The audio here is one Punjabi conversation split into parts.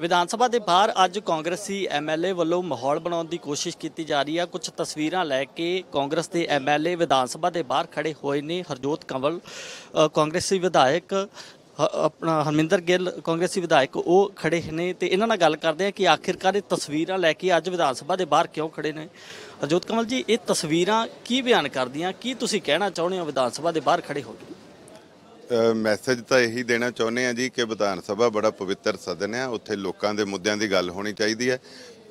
ਵਿਧਾਨ ਸਭਾ ਦੇ ਬਾਹਰ ਅੱਜ ਕਾਂਗਰਸੀ ਐਮਐਲਏ ਵੱਲੋਂ ਮਾਹੌਲ ਬਣਾਉਣ ਦੀ ਕੋਸ਼ਿਸ਼ ਕੀਤੀ ਜਾ ਰਹੀ ਹੈ ਕੁਝ ਤਸਵੀਰਾਂ ਲੈ ਕੇ ਕਾਂਗਰਸ ਦੇ ਐਮਐਲਏ ਵਿਧਾਨ ਸਭਾ ਦੇ ਬਾਹਰ ਖੜੇ ਹੋਏ ਨੇ। ਹਰਜੋਤ ਕੰਵਲ ਕਾਂਗਰਸੀ ਵਿਧਾਇਕ, ਹ- ਆਪਣਾ ਹਰਮਿੰਦਰ ਗਿੱਲ, ਕਾਂਗਰਸੀ ਵਿਧਾਇਕ, ਉਹ ਖੜੇ ਨੇ ਤੇ ਇਹਨਾਂ ਨਾਲ ਗੱਲ ਕਰਦੇ ਆ ਕਿ ਆਖਿਰਕਾਰ ਇਹ ਤਸਵੀਰਾਂ ਲੈ ਕੇ ਅੱਜ ਵਿਧਾਨ ਸਭਾ ਦੇ ਬਾਹਰ ਕਿਉਂ ਖੜੇ ਨੇ? ਹਰਜੋਤ ਕੰਵਲ ਜੀ, ਇਹ ਤਸਵੀਰਾਂ ਕੀ ਬਿਆਨ ਕਰਦੀਆਂ? ਕੀ ਤੁਸੀਂ ਕਹਿਣਾ ਚਾਹੁੰਦੇ ਹੋ ਵਿਧਾਨ ਸਭਾ ਦੇ ਬਾਹਰ ਖੜੇ ਹੋ ਕੇ? ਮੈਸੇਜ ਤਾਂ ਇਹੀ ਦੇਣਾ ਚਾਹੁੰਦੇ ਆ ਜੀ ਕਿ ਵਿਧਾਨ ਸਭਾ ਬੜਾ ਪਵਿੱਤਰ ਸਦਨ ਹੈ, ਉੱਥੇ ਲੋਕਾਂ ਦੇ ਮੁੱਦਿਆਂ ਦੀ ਗੱਲ ਹੋਣੀ ਚਾਹੀਦੀ ਹੈ।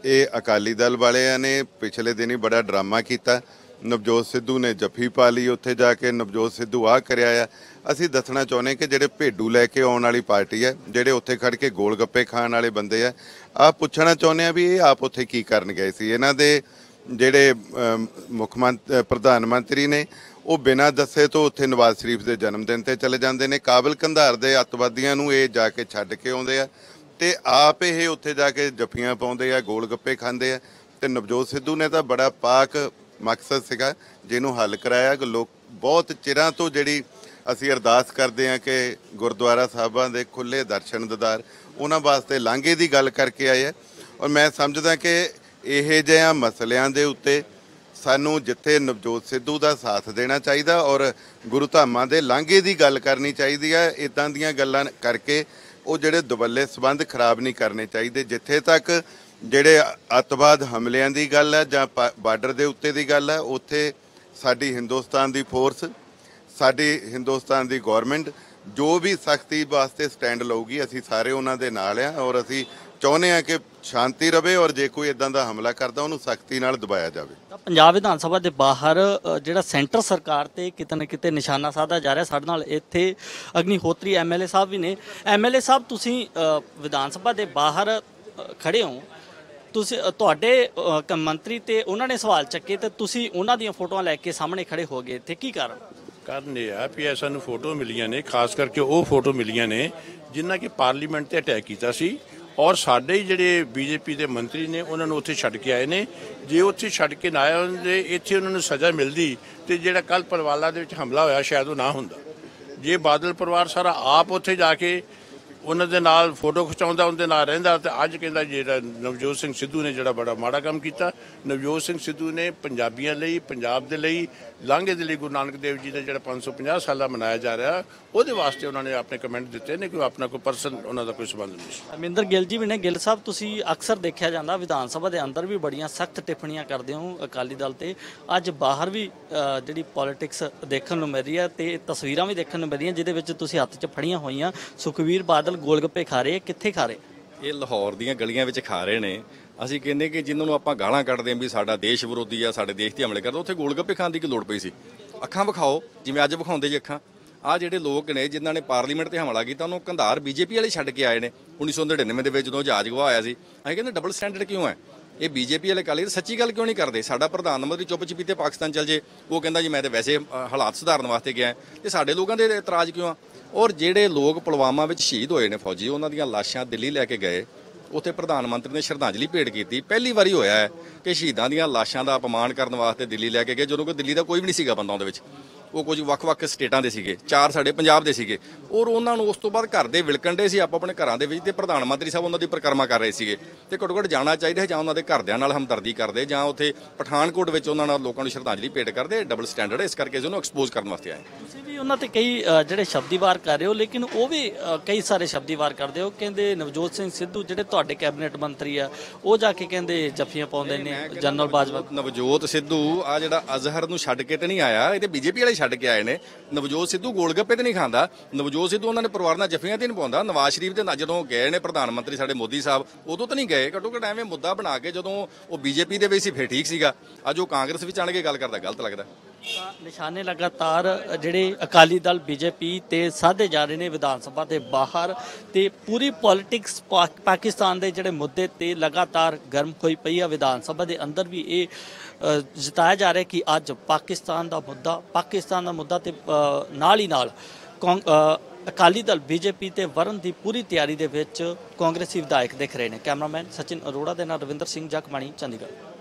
ਇਹ ਅਕਾਲੀ ਦਲ ਵਾਲਿਆਂ ਨੇ ਪਿਛਲੇ ਦਿਨੀ ਬੜਾ ਡਰਾਮਾ ਕੀਤਾ। ਨਵਜੋਤ ਸਿੱਧੂ ਨੇ ਜੱਫੀ ਪਾ ਲਈ ਉੱਥੇ ਜਾ ਕੇ, ਨਵਜੋਤ ਸਿੱਧੂ ਆ ਕਰਿਆ ਆ। ਅਸੀਂ ਦੱਸਣਾ ਚਾਹੁੰਦੇ ਕਿ ਜਿਹੜੇ ਭੇਡੂ ਲੈ ਕੇ ਆਉਣ ਵਾਲੀ ਪਾਰਟੀ ਹੈ, ਜਿਹੜੇ ਉੱਥੇ ਖੜ ਕੇ ਗੋਲ ਗੱਪੇ ਖਾਣ ਵਾਲੇ ਬੰਦੇ ਆ ਆ ਪੁੱਛਣਾ ਚਾਹੁੰਦੇ ਆ ਵੀ ਇਹ ਆਪ ਉੱਥੇ ਕੀ ਕਰਨ ਗਏ ਸੀ ਇਹਨਾਂ ਦੇ ਜਿਹੜੇ ਮੁੱਖ ਮੰਤਰੀ ਪ੍ਰਧਾਨ ਮੰਤਰੀ ਨੇ, ਉਹ ਬਿਨਾਂ ਦੱਸੇ ਤੋਂ ਉੱਥੇ ਨਵਾਜ਼ ਸ਼ਰੀਫ ਦੇ ਜਨਮ ਦਿਨ ਤੇ ਚਲੇ ਜਾਂਦੇ ਨੇ। ਕਾਬਲ ਕੰਧਾਰ ਦੇ ਅੱਤਵਾਦੀਆਂ ਨੂੰ ਇਹ ਜਾ ਕੇ ਛੱਡ ਕੇ ਆਉਂਦੇ ਆ ਤੇ ਆਪ ਇਹ ਉੱਥੇ ਜਾ ਕੇ ਜੱਫੀਆਂ ਪਾਉਂਦੇ ਆ, ਗੋਲ ਗੱਪੇ ਖਾਂਦੇ ਆ। ਤੇ ਨਵਜੋਤ ਸਿੱਧੂ ਨੇ ਤਾਂ ਬੜਾ ਪਾਕ ਮਕਸਦ ਸੀਗਾ, ਜਿਹਨੂੰ ਹੱਲ ਕਰਾਇਆ। ਕਿ ਲੋਕ ਬਹੁਤ ਚਿਰਾਂ ਤੋਂ ਜਿਹੜੀ ਅਸੀਂ ਅਰਦਾਸ ਕਰਦੇ ਹਾਂ ਕਿ ਗੁਰਦੁਆਰਾ ਸਾਹਿਬਾਂ ਦੇ ਖੁੱਲੇ ਦਰਸ਼ਨ ਦਿਦਾਰ, ਉਹਨਾਂ ਵਾਸਤੇ ਲਾਂਘੇ ਦੀ ਗੱਲ ਕਰਕੇ ਆਏ ਆ। ਔਰ ਮੈਂ ਸਮਝਦਾ ਕਿ ਇਹ ਜਿਹਾ ਮਸਲਿਆਂ ਦੇ ਉੱਤੇ ਸਾਨੂੰ ਜਿੱਥੇ ਨਵਜੋਤ ਸਿੱਧੂ ਦਾ ਸਾਥ ਦੇਣਾ ਚਾਹੀਦਾ ਔਰ ਗੁਰੂ ਧਾਮਾਂ ਦੇ ਲਾਂਘੇ ਦੀ ਗੱਲ ਕਰਨੀ ਚਾਹੀਦੀ ਹੈ ਇਦਾਂ ਦੀਆਂ ਗੱਲਾਂ ਕਰਕੇ ਉਹ ਜਿਹੜੇ ਦੁਬੱਲੇ ਸਬੰਧ ਖਰਾਬ ਨਹੀਂ ਕਰਨੇ ਚਾਹੀਦੇ, ਜਿੱਥੇ ਤੱਕ ਜਿਹੜੇ ਅੱਤਵਾਦ ਹਮਲਿਆਂ ਦੀ ਗੱਲ ਹੈ ਜਾਂ ਪਾ- ਬਾਰਡਰ ਦੇ ਉੱਤੇ ਦੀ ਗੱਲ ਹੈ, ਉੱਥੇ ਸਾਡੀ ਹਿੰਦੁਸਤਾਨ ਦੀ ਫੋਰਸ, ਸਾਡੀ ਹਿੰਦੁਸਤਾਨ ਦੀ ਗਵਰਨਮੈਂਟ ਜੋ ਵੀ ਸਖਤੀ ਵਾਸਤੇ ਸਟੈਂਡ ਲਊਗੀ, ਅਸੀਂ ਸਾਰੇ ਉਹਨਾਂ ਦੇ ਨਾਲ ਆ ਔਰ ਅਸੀਂ ਚਾਹੁੰਦੇ ਆ ਕਿ ਸ਼ਾਂਤੀ ਰਵੇ ਔਰ ਜੇ ਕੋਈ ਇਦਾਂ ਦਾ ਹਮਲਾ ਕਰਦਾ ਉਹਨੂੰ ਸਖਤੀ ਨਾਲ ਦਬਾਇਆ ਜਾਵੇ। ਤਾਂ ਪੰਜਾਬ ਵਿਧਾਨ ਸਭਾ ਦੇ ਬਾਹਰ ਜਿਹੜਾ ਸੈਂਟਰ ਸਰਕਾਰ ਤੇ ਕਿਤੇ ਨਾ ਕਿਤੇ ਨਿਸ਼ਾਨਾ ਸਾਧਾ ਜਾ ਰਿਹਾ ਸਾਡੇ ਨਾਲ ਇੱਥੇ ਅਗਨੀਹੋਤਰੀ ਐਮਐਲਏ ਸਾਹਿਬ ਵੀ ਨੇ। ਐਮਐਲਏ ਸਾਹਿਬ ਤੁਸੀਂ ਵਿਧਾਨ ਸਭਾ ਦੇ ਬਾਹਰ ਖੜੇ ਹੋ। ਤੁਸੀਂ ਤੁਹਾਡੇ ਕ- ਮੰਤਰੀ ਤੇ ਉਹਨਾਂ ਨੇ ਸਵਾਲ ਚੱਕੇ ਤੇ ਤੁਸੀਂ ਉਹਨਾਂ ਦੀਆਂ ਫੋਟੋਆਂ ਲੈ ਕੇ ਸਾਹਮਣੇ ਖੜੇ ਹੋ ਗਏ। ਤੇ ਕੀ ਕਾਰਨ? ਕਾਰਨ ਇਹ ਆ ਵੀ ਇਹ ਸਾਨੂੰ ਫੋਟੋ ਮਿਲੀਆਂ ਨੇ ਖਾਸ ਕਰਕੇ ਉਹ ਫੋਟੋ ਮਿਲੀਆਂ ਨੇ ਜਿਨ੍ਹਾਂ ਕਿ ਪਾਰਲੀਮੈਂਟ ਤੇ ਅਟੈਕ ਕੀਤਾ ਸੀ। ਔਰ ਸਾਡੇ ਹੀ ਜਿਹੜੇ ਬੀਜੇਪੀ ਦੇ ਮੰਤਰੀ ਨੇ, ਉਹਨਾਂ ਨੂੰ ਉੱਥੇ ਛੱਡ ਕੇ ਆਏ ਨੇ। ਜੇ ਉੱਥੇ ਛੱਡ ਕੇ ਨਾ ਆਏ ਹੁੰਦੇ, ਇੱਥੇ ਉਹਨਾਂ ਨੂੰ ਸਜ਼ਾ ਮਿਲਦੀ ਤੇ ਜਿਹੜਾ ਕੱਲ ਪਰਵਾਲਾ ਦੇ ਵਿੱਚ ਹਮਲਾ ਹੋਇਆ, ਸ਼ਾਇਦ ਉਹ ਨਾ ਹੁੰਦਾ। ਜੇ ਬਾਦਲ ਪਰਿਵਾਰ ਸਾਰਾ ਆਪ ਉੱਥੇ ਜਾ ਕੇ ਉਹਨਾਂ ਦੇ ਨਾਲ ਫੋਟੋ ਖਿਚਾਉਂਦਾ, ਉਹਦੇ ਨਾਲ ਰਹਿੰਦਾ ਤੇ ਅੱਜ ਕਹਿੰਦਾ ਜਿਹੜਾ ਨਵਜੋਤ ਸਿੰਘ ਸਿੱਧੂ ਨੇ ਜਿਹੜਾ ਬੜਾ ਮਾੜਾ ਕੰਮ ਕੀਤਾ। ਨਵਜੋਤ ਸਿੰਘ ਸਿੱਧੂ ਨੇ ਪੰਜਾਬੀਆਂ ਲਈ, ਪੰਜਾਬ ਦੇ ਲਈ, ਲਾਂਘੇ ਦੇ ਲਈ ਗੁਰੂ ਨਾਨਕ ਦੇਵ ਜੀ ਦਾ ਜਿਹੜਾ 550 ਸਾਲਾ ਮਨਾਇਆ ਜਾ ਰਿਹਾ, ਉਹਦੇ ਵਾਸਤੇ ਉਹਨਾਂ ਨੇ ਆਪਣੇ ਕਮੈਂਟ ਦਿੱਤੇ ਨੇ ਕਿ ਆਪਣਾ ਕੋਈ ਪਰਸਨ, ਉਹਨਾਂ ਦਾ ਕੋਈ ਸਬੰਧ ਨਹੀਂ ਅਮਿੰਦਰ ਗਿੱਲ ਜੀ ਵੀ ਨੇ, ਗਿੱਲ ਸਾਹਿਬ, ਤੁਸੀਂ ਅਕਸਰ ਦੇਖਿਆ ਜਾਂਦਾ, ਵਿਧਾਨ ਸਭਾ ਦੇ ਅੰਦਰ ਵੀ ਬੜੀਆਂ ਸਖਤ ਟਿੱਪਣੀਆਂ ਕਰਦੇ ਹੋ ਅਕਾਲੀ ਦਲ ਤੇ। ਅੱਜ ਬਾਹਰ ਵੀ ਜਿਹੜੀ ਪੋਲਿਟਿਕਸ ਦੇਖਣ ਨੂੰ ਮਿਲ ਰਹੀ ਹੈ ਤੇ ਤਸਵੀਰਾਂ ਵੀ ਦੇਖਣ ਨੂੰ ਮਿਲ ਰਹੀਆਂ, ਜਿਹਦੇ ਵਿੱਚ ਤੁਸੀਂ ਹੱਥ 'ਚ ਫੜੀਆਂ ਹੋਈਆਂ। ਸੁਖਵੀਰ ਬਾਦਲ ਗੋਲਗੱਪੇ ਖਾ ਰਹੇ ਕਿੱਥੇ ਖਾ ਰਹੇ? ਇਹ ਲਾਹੌਰ ਦੀਆਂ ਗਲੀਆਂ ਵਿੱਚ ਖਾ ਰਹੇ ਨੇ। ਅਸੀਂ ਕਹਿੰਦੇ ਕਿ ਜਿਨ੍ਹਾਂ ਨੂੰ ਆਪਾਂ ਗਾਲਾਂ ਕੱਢਦੇ ਆਂ ਵੀ ਸਾਡਾ ਦੇਸ਼ ਵਿਰੋਧੀ ਆ, ਸਾਡੇ ਦੇਸ਼ ਤੇ ਹਮਲੇ ਕਰਦਾ, ਉੱਥੇ ਗੋਲਗੱਪੇ ਖਾਣ ਦੀ ਕੀ ਲੋੜ ਪਈ ਸੀ? ਅੱਖਾਂ ਵਿਖਾਓ, ਜਿਵੇਂ ਅੱਜ ਵਿਖਾਉਂਦੇ ਜੀ ਅੱਖਾਂ। ਆ ਜਿਹੜੇ ਲੋਕ ਨੇ, ਜਿਨ੍ਹਾਂ ਨੇ ਪਾਰਲੀਮੈਂਟ ਤੇ ਹਮਲਾ ਕੀਤਾ, ਉਹਨੂੰ ਕੰਧਾਰ ਬੀਜੇਪੀ ਵਾਲੇ ਛੱਡ ਕੇ ਆਏ ਨੇ। 1999 ਦੇ ਵਿੱਚ ਜਦੋਂ ਜਹਾਜ਼ ਗਵਾਇਆ ਸੀ, ਅਸੀਂ ਕਹਿੰਦੇ ਡਬਲ ਸਟੈਂਡਰਡ ਕਿਉਂ ਹੈ? ਇਹ ਬੀਜੇਪੀ ਵਾਲੇ ਕਾਲੀ ਸੱਚੀ ਗੱਲ ਕਿਉਂ ਨਹੀਂ ਕਰਦੇ? ਸਾਡਾ ਪ੍ਰਧਾਨ ਮੰਤਰੀ ਚੁੱਪ ਚਪੀਤੇ ਪਾਕਿਸਤਾਨ ਚਲ ਜੇ। ਉਹ ਕਹਿੰਦਾ ਜੀ, ਮੈਂ ਤਾਂ ਵੈਸੇ ਹਾਲਾਤ ਸੁਧਾਰਨ ਵਾਸਤੇ ਗਿਆ। ਤੇ ਸਾਡੇ ਲੋਕਾਂ ਦੇ ਇਤਰਾਜ਼ ਕਿਉਂ ਆ? ਔਰ ਜਿਹੜੇ ਲੋਕ ਪੁਲਵਾਮਾ ਵਿੱਚ ਸ਼ਹੀਦ ਹੋਏ ਨੇ ਫੌਜੀ, ਉਹਨਾਂ ਦੀਆਂ ਲਾਸ਼ਾਂ ਦਿੱਲੀ ਲੈ ਕੇ ਗਏ। ਉੱਥੇ ਪ੍ਰਧਾਨ ਮੰਤਰੀ ਨੇ ਸ਼ਰਧਾਂਜਲੀ ਭੇਟ ਕੀਤੀ। ਪਹਿਲੀ ਵਾਰੀ ਹੋਇਆ ਹੈ ਕਿ ਸ਼ਹੀਦਾਂ ਦੀਆਂ ਲਾਸ਼ਾਂ ਦਾ ਅਪਮਾਨ ਕਰਨ ਵਾਸਤੇ ਦਿੱਲੀ ਲੈ ਕੇ ਗਏ, ਜਦੋਂ ਕਿ ਦਿੱਲੀ ਦਾ ਕੋਈ ਵੀ ਨਹੀਂ ਸੀਗਾ ਬੰਦਾ ਉਹਦੇ ਵਿੱਚ। ਉਹ ਕੁਝ ਵੱਖ-ਵੱਖ ਸਟੇਟਾਂ ਦੇ ਸੀਗੇ ਚਾਰ ਸਾਡੇ ਪੰਜਾਬ ਦੇ ਸੀਗੇ। ਔਰ ਉਹਨਾਂ ਨੂੰ ਉਸ ਤੋਂ ਬਾਅਦ ਘਰ ਦੇ ਵਿਲਕੰਡੇ ਸੀ ਆਪੋ ਆਪਣੇ ਘਰਾਂ ਦੇ ਵਿੱਚ ਤੇ ਪ੍ਰਧਾਨ ਮੰਤਰੀ ਸਾਹਿਬ ਉਹਨਾਂ ਦੀ ਪਰਿਕਰਮਾ ਕਰ ਰਹੇ ਸੀਗੇ। ਤੇ ਘੱਟੋ ਘੱਟ ਜਾਣਾ ਚਾਹੀਦਾ ਹੈ ਜਾਂ ਉਹਨਾਂ ਦੇ ਘਰਦਿਆਂ ਨਾਲ ਹਮਦਰਦੀ ਕਰਦੇ ਜਾਂ ਉੱਥੇ ਪਠਾਨਕੋਟ ਵਿੱਚ ਉਹਨਾਂ ਨਾਲ ਲੋਕਾਂ ਨੂੰ ਸ਼ਰਧਾਂਜਲੀ ਭੇਟ ਕਰਦੇ ਡਬਲ ਸਟੈਂਡਰਡ ਇਸ ਕਰਕੇ ਉਹਨੂੰ ਐਕਸਪੋਜ਼ ਕਰਨ ਵਾਸਤੇ ਆਏ ਤੁਸੀਂ ਵੀ ਉਹਨਾਂ ਤੇ ਕਈ ਜਿਹੜੇ ਸ਼ਬਦੀ ਵਾਰ ਕਰ ਰਹੇ ਹੋ ਲੇਕਿਨ ਉਹ ਵੀ ਕਈ ਸਾਰੇ ਸ਼ਬਦੀ ਵਾਰ ਕਰਦੇ ਹੋ। ਕਹਿੰਦੇ ਨਵਜੋਤ ਸਿੰਘ ਸਿੱਧੂ ਜਿਹੜੇ ਤੁਹਾਡੇ ਕੈਬਨਿਟ ਮੰਤਰੀ ਆ ਉਹ ਜਾ ਕੇ ਕਹਿੰਦੇ ਜੱਫੀਆਂ ਪਾਉਂਦੇ ਨੇ ਜਨਰਲ ਬਾਜਵਾ ਨਵਜੋਤ ਸਿੱਧੂ ਆ ਜਿਹੜਾ ਅਜ਼ਹਰ ਨੂੰ ਛੱਡ ਕੇ ਤੇ ਨਹੀਂ ਆਇਆ ਇਹ ਤੇ ਬੀਜੇਪੀ ਵਾਲੇ ਛੱਡ ਕੇ ਆਏ ਨੇ। ਨਵਜੋਤ ਸਿੱਧੂ ਗੋਲਗੱਪੇ ਤੇ ਨਹੀਂ ਖਾਂਦਾ। ਨਵਜੋਤ ਸਿੱਧੂ ਉਹਨਾਂ ਨੇ ਪਰਿਵਾਰ ਨਾਲ ਜੱਫੀਆਂ ਤੇ ਨਹੀਂ ਪਾਉਂਦਾ। ਨਵਾਜ਼ ਸ਼ਰੀਫ ਦੇ ਨਾਲ ਜਦੋਂ ਗਏ ਨੇ ਪ੍ਰਧਾਨ ਮੰਤਰੀ ਸਾਡੇ ਮੋਦੀ ਸਾਹਿਬ, ਉਦੋਂ ਤਾਂ ਨਹੀਂ ਗਏ। ਘੱਟੋ ਘੱਟ ਐਵੇਂ ਮੁੱਦਾ ਬਣਾ ਕੇ ਜਦੋਂ ਉਹ ਬੀਜੇਪੀ ਦੇ ਵਿੱਚ ਸੀ, ਫੇਰ ਠੀਕ ਸੀਗਾ। ਅੱਜ ਉਹ ਕਾਂਗਰਸ ਵਿੱਚ ਆਣ ਕੇ ਗੱਲ ਕਰਦਾ, ਗਲਤ ਲੱਗਦਾ। ਨਿਸ਼ਾਨੇ ਲਗਾਤਾਰ ਜਿਹੜੇ ਅਕਾਲੀ ਦਲ, ਬੀਜੇਪੀ ਤੇ ਸਾਧੇ ਜਾ ਰਹੇ ਨੇ ਵਿਧਾਨ ਸਭਾ ਦੇ ਬਾਹਰ ਤੇ ਪੂਰੀ ਪੋਲਿਟਿਕਸ ਪਾਕਿਸਤਾਨ ਦੇ ਜਿਹੜੇ ਮੁੱਦੇ ਤੇ ਲਗਾਤਾਰ ਗਰਮ ਹੋਈ ਪਈ ਆ। ਵਿਧਾਨ ਸਭਾ ਦੇ ਅੰਦਰ ਵੀ ਇਹ ਜਤਾਇਆ ਜਾ ਰਿਹਾ ਕਿ ਅੱਜ ਪਾਕਿਸਤਾਨ ਦਾ ਮੁੱਦਾ, ਪਾਕਿਸਤਾਨ ਦਾ ਮੁੱਦਾ ਤੇ ਨਾਲ ਹੀ ਨਾਲ ਕੌਂ- ਅਕਾਲੀ ਦਲ, ਬੀਜੇਪੀ ਤੇ ਵਰਨ ਦੀ ਪੂਰੀ ਤਿਆਰੀ ਦੇ ਵਿੱਚ ਕਾਂਗਰਸੀ ਵਿਧਾਇਕ ਦਿਖ ਰਹੇ ਨੇ। ਕੈਮਰਾਮੈਨ ਸਚਿਨ ਅਰੋੜਾ ਦੇ ਨਾਲ ਰਵਿੰਦਰ ਸਿੰਘ ਜਗਮਾਣੀ ਚੰਡੀਗੜ੍ਹ।